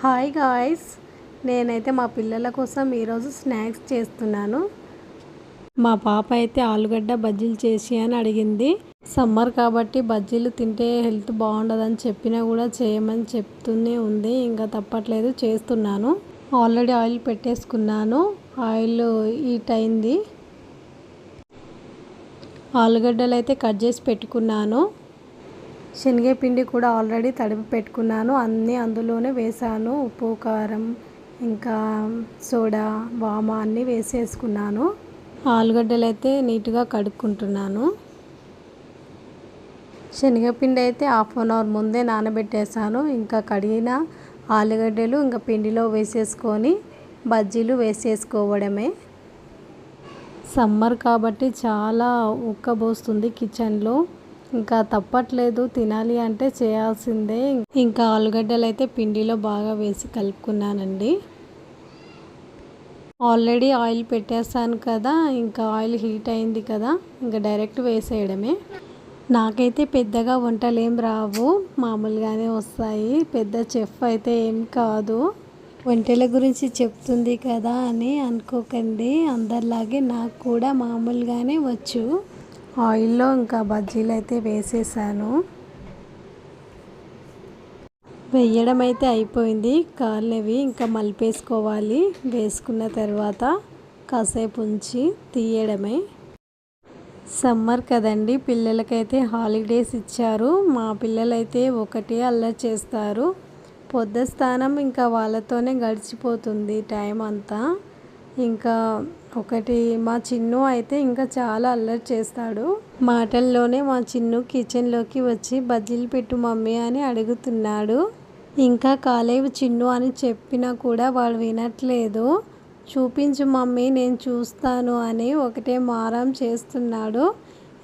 Hi guys. నేనైతే మా పిల్లల కోసం ఈరోజు స్నాక్స్ చేస్తున్నాను. మా పాప అయితే ఆలుగడ్డ బజ్జీలు చేసి అని అడిగింది. సమ్మర్ కాబట్టి బజ్జీలు తింటే హెల్త్ బాగుండదని చెప్పినా కూడా చేయమని చెప్తూనే ఉంది. ఇంకా తప్పట్లేదు చేస్తున్నాను. ఆల్రెడీ ఆయిల్ పెట్టేసుకున్నాను. ఆయిల్ హీట్ అయింది. ఆలుగడ్డలు అయితే కట్ చేసి పెట్టుకున్నాను. శనగపిండి కూడా ఆల్రెడీ తడిపి పెట్టుకున్నాను. అన్నీ అందులోనే వేసాను. ఉప్పు కారం ఇంకా సోడా వామ అన్నీ వేసేసుకున్నాను. ఆలుగడ్డలు అయితే నీట్గా కడుక్కుంటున్నాను. శనగపిండి అయితే హాఫ్ అన్ అవర్ ముందే నానబెట్టేశాను. ఇంకా కడిగిన ఆలుగడ్డలు ఇంకా పిండిలో వేసేసుకొని బజ్జీలు వేసేసుకోవడమే. సమ్మర్ కాబట్టి చాలా ఉక్కబోస్తుంది కిచెన్లో. ఇంకా తప్పట్లేదు. తినాలి అంటే చేయాల్సిందే. ఇంకా ఆలుగడ్డలు అయితే పిండిలో బాగా వేసి కలుపుకున్నానండి. ఆల్రెడీ ఆయిల్ పెట్టేస్తాను కదా ఇంకా ఆయిల్ హీట్ అయింది కదా ఇంకా డైరెక్ట్ వేసేయడమే. నాకైతే పెద్దగా వంటలు ఏం రావు మామూలుగానే వస్తాయి. పెద్ద చెఫ్ అయితే ఏం కాదు. వంటల గురించి చెప్తుంది కదా అని అనుకోకండి. అందరిలాగే నాకు కూడా మామూలుగానే వచ్చు. ఆయిల్లో ఇంకా బజ్జీలు అయితే వేసేసాను. వేయడం అయితే అయిపోయింది. కాళ్ళవి ఇంకా మలిపేసుకోవాలి. వేసుకున్న తర్వాత కాసేపు ఉంచి తీయడమే. సమ్మర్ కదండి పిల్లలకైతే హాలిడేస్ ఇచ్చారు. మా పిల్లలైతే ఒకటే అల్లరి చేస్తారు. పొద్దు స్థానం ఇంకా వాళ్ళతోనే గడిచిపోతుంది టైం అంతా. ఇంకా ఒకటి మా చిన్ను అయితే ఇంకా చాలా అల్లరి చేస్తాడు. మాటల్లోనే మా చిన్ను కిచెన్లోకి వచ్చి బజ్జీలు పెట్టు మమ్మీ అని అడుగుతున్నాడు. ఇంకా కాలేవు చిన్ను అని చెప్పినా కూడా వాడు వినట్లేదు. చూపించు మమ్మీ నేను చూస్తాను అని ఒకటే మారం చేస్తున్నాడు.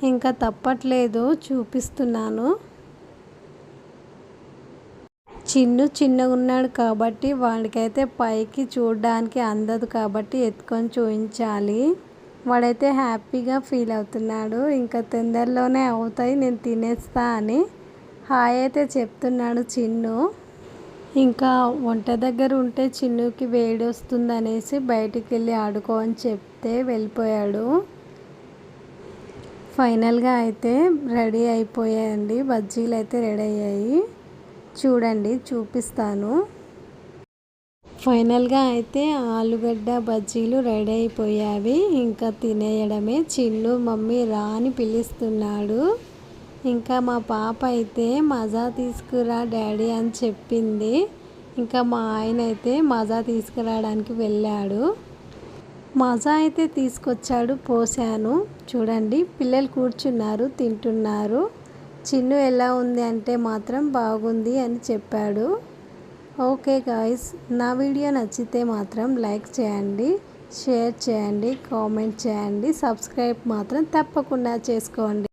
ఇంకా తప్పట్లేదు చూపిస్తున్నాను. చిన్ను చిన్నగా ఉన్నాడు కాబట్టి వాడికైతే పైకి చూడడానికి అందదు కాబట్టి ఎత్తుకొని చూపించాలి వాడైతే హ్యాపీగా ఫీల్ అవుతున్నాడు. ఇంకా తొందరలోనే అవుతాయి నేను తినేస్తా అని హాయ్ అయితే చెప్తున్నాడు చిన్ను. ఇంకా వంట దగ్గర ఉంటే చిన్నుకి వేడి వస్తుంది అనేసి బయటికి వెళ్ళి ఆడుకో అని చెప్తే వెళ్ళిపోయాడు. ఫైనల్గా అయితే రెడీ అయిపోయాయండి. బజ్జీలు అయితే రెడీ అయ్యాయి. చూడండి చూపిస్తాను. ఫైనల్గా అయితే ఆలుగడ్డ బజ్జీలు రెడీ అయిపోయావి. ఇంకా తినేయడమే. చిన్ను మమ్మీ రా అని పిలుస్తున్నాడు. ఇంకా మా పాప అయితే మజా తీసుకురా డాడీ అని చెప్పింది. ఇంకా మా ఆయన అయితే మజా తీసుకురావడానికి వెళ్ళాడు. మజా అయితే తీసుకొచ్చాడు పోసాను. చూడండి పిల్లలు కూర్చున్నారు తింటున్నారు. చిన్ను ఎలా ఉంది అంటే మాత్రం బాగుంది అని చెప్పాడు. ఓకే గాయస్ నా వీడియో నచ్చితే మాత్రం లైక్ చేయండి షేర్ చేయండి కామెంట్ చేయండి సబ్స్క్రైబ్ మాత్రం తప్పకుండా చేసుకోండి.